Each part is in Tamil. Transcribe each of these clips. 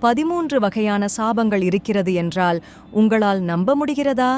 பதிமூன்று வகையான சாபங்கள் இருக்கிறது என்றால் உங்களால் நம்ப முடிகிறதா?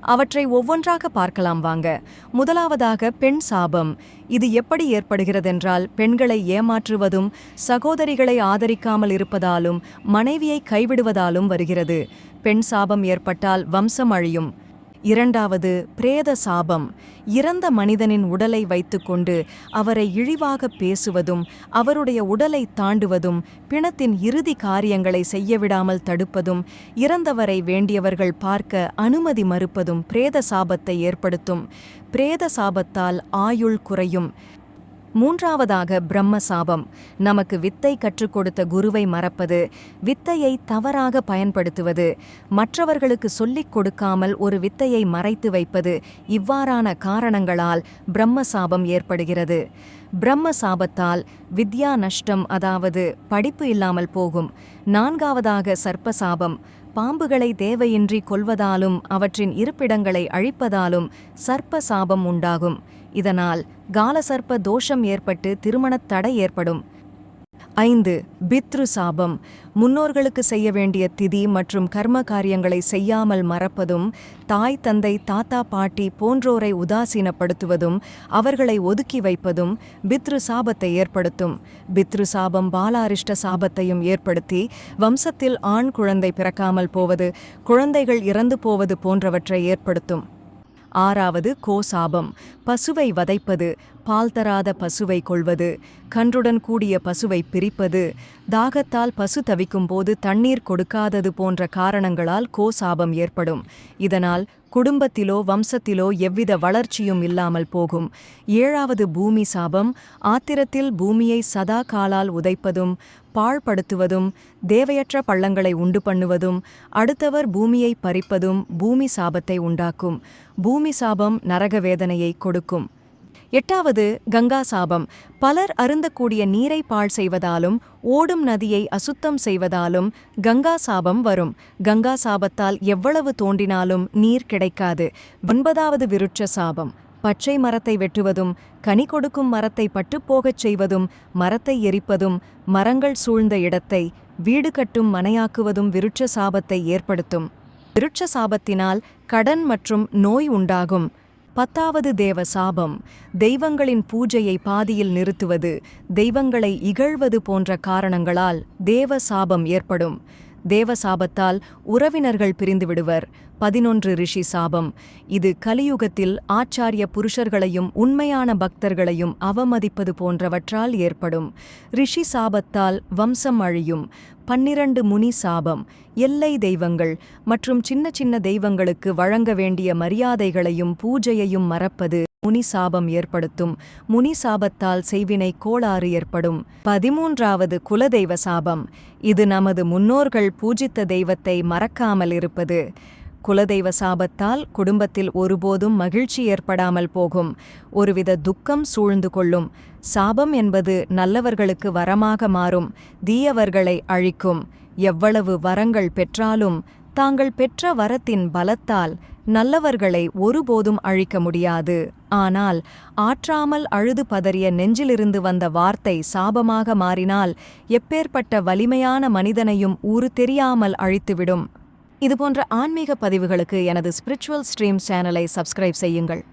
அவற்றை ஒவ்வொன்றாக பார்க்கலாம் வாங்க. முதலாவதாக பெண் சாபம். இது எப்படி ஏற்படுகிறதென்றால் பெண்களை ஏமாற்றுவதும் சகோதரிகளை ஆதரிக்காமல் இருப்பதாலும் மனைவியை கைவிடுவதாலும் வருகிறது. பெண் சாபம் ஏற்பட்டால் வம்சம் அழியும். இரண்டாவது பிரேத சாபம். இறந்த மனிதனின் உடலை வைத்துக்கொண்டு அவரை இழிவாக பேசுவதும் அவருடைய உடலை தாண்டுவதும் பிணத்தின் இறுதி காரியங்களை செய்யவிடாமல் தடுப்பதும் இறந்தவரை வேண்டியவர்கள் பார்க்க அனுமதி மறுப்பதும் பிரேத சாபத்தை ஏற்படுத்தும். பிரேத சாபத்தால் ஆயுள் குறையும். மூன்றாவதாக பிரம்ம சாபம் நமக்கு வித்தை கற்றுக் கொடுத்த குருவை மறப்பது வித்தையை தவறாக பயன்படுத்துவது மற்றவர்களுக்கு சொல்லிக் கொடுக்காமல் ஒரு வித்தையை மறைத்து வைப்பது இவ்வாறான காரணங்களால் பிரம்ம சாபம் ஏற்படுகிறது. பிரம்ம சாபத்தால் வித்யா நஷ்டம் அதாவது படிப்பு இல்லாமல் போகும். நான்காவதாக சர்ப்ப சாபம் பாம்புகளை தேவையின்றி கொல்வதாலும் அவற்றின் இருப்பிடங்களை அழிப்பதாலும் சர்ப்ப சாபம் உண்டாகும். இதனால் காலசர்ப்ப தோஷம் ஏற்பட்டு திருமணத் தடை ஏற்படும். ஐந்து பித்ரு சாபம். முன்னோர்களுக்கு செய்ய வேண்டிய திதி மற்றும் கர்ம காரியங்களை செய்யாமல் மறப்பதும் தாய் தந்தை தாத்தா பாட்டி போன்றோரை உதாசீனப்படுத்துவதும் அவர்களை ஒதுக்கி வைப்பதும் பித்ரு சாபத்தை ஏற்படுத்தும். பித்ரு சாபம் பாலாரிஷ்ட சாபத்தையும் ஏற்படுத்தி வம்சத்தில் ஆண் குழந்தை பிறக்காமல் போவது குழந்தைகள் இறந்து போவது போன்றவற்றை ஏற்படுத்தும். ஆறாவது கோசாபம் பசுவை வதைப்பது பால் தராத பசுவை கொள்வது கன்றுடன் கூடிய பசுவை பிரிப்பது தாகத்தால் பசு தவிக்கும் போது தண்ணீர் கொடுக்காதது போன்ற காரணங்களால் கோசாபம் ஏற்படும். இதனால் குடும்பத்திலோ வம்சத்திலோ எவ்வித வளர்ச்சியும் இல்லாமல் போகும். ஏழாவது பூமி சாபம் ஆத்திரத்தில் பூமியை சதா காலால் உதைப்பதும் பாழ்படுத்துவதும் தேவையற்ற பள்ளங்களை உண்டு பண்ணுவதும் அடுத்தவர் பூமியை பறிப்பதும் பூமி சாபத்தை உண்டாக்கும். பூமி சாபம் நரக வேதனையை கொடுக்கும். எட்டாவது கங்கா சாபம். பலர் அருந்தக்கூடிய நீரை பாழ் செய்வதாலும் ஓடும் நதியை அசுத்தம் செய்வதாலும் கங்கா சாபம் வரும். கங்கா சாபத்தால் எவ்வளவு தோண்டினாலும் நீர் கிடைக்காது. ஒன்பதாவது விருட்ச சாபம். பச்சை மரத்தை வெட்டுவதும் கனி கொடுக்கும் மரத்தை பட்டுப்போகச் செய்வதும் மரத்தை எரிப்பதும் மரங்கள் சூழ்ந்த இடத்தை வீடு கட்டும் மனையாக்குவதும் விருட்ச சாபத்தை ஏற்படுத்தும். விருட்ச சாபத்தினால் கடன் மற்றும் நோய் உண்டாகும். பத்தாவது தேவ சாபம் தெய்வங்களின் பூஜையை பாதியில் நிறுத்துவது தெய்வங்களை இகழ்வது போன்ற காரணங்களால் தேவ சாபம் ஏற்படும். தேவ சாபத்தால் உறவினர்கள் பிரிந்துவிடுவர். பதினொன்று ரிஷி சாபம். இது கலியுகத்தில் ஆச்சாரிய புருஷர்களையும் உண்மையான பக்தர்களையும் அவமதிப்பது போன்றவற்றால் ஏற்படும். ரிஷி சாபத்தால் வம்சம் அழியும். பன்னிரண்டு முனி சாபம். எல்லை தெய்வங்கள் மற்றும் சின்ன சின்ன தெய்வங்களுக்கு வழங்க வேண்டிய மரியாதைகளையும் பூஜையையும் மறப்பது முனி சாபம் ஏற்படுத்தும். முனி சாபத்தால் செய்வினை கோளாறு ஏற்படும். பதிமூன்றாவது குலதெய்வ சாபம். இது நமது முன்னோர்கள் பூஜித்த தெய்வத்தை மறக்காமல் இருப்பது. குலதெய்வ சாபத்தால் குடும்பத்தில் ஒருபோதும் மகிழ்ச்சி ஏற்படாமல் போகும். ஒருவித துக்கம் சூழ்ந்து கொள்ளும். சாபம் என்பது நல்லவர்களுக்கு வரமாக மாறும். தீயவர்களை அழிக்கும். எவ்வளவு வரங்கள் பெற்றாலும் தாங்கள் பெற்ற வரத்தின் பலத்தால் நல்லவர்களை ஒருபோதும் அழிக்க முடியாது. ஆனால் ஆற்றாமல் அழுது பதறிய நெஞ்சிலிருந்து வந்த வார்த்தை சாபமாக மாறினால் எப்பேற்பட்ட வலிமையான மனிதனையும் ஊறு தெரியாமல் அழித்துவிடும். இதுபோன்ற ஆன்மீக பதிவுகளுக்கு எனது ஸ்பிரிச்சுவல் ஸ்ட்ரீம் சேனலை சப்ஸ்கிரைப் செய்யுங்கள்.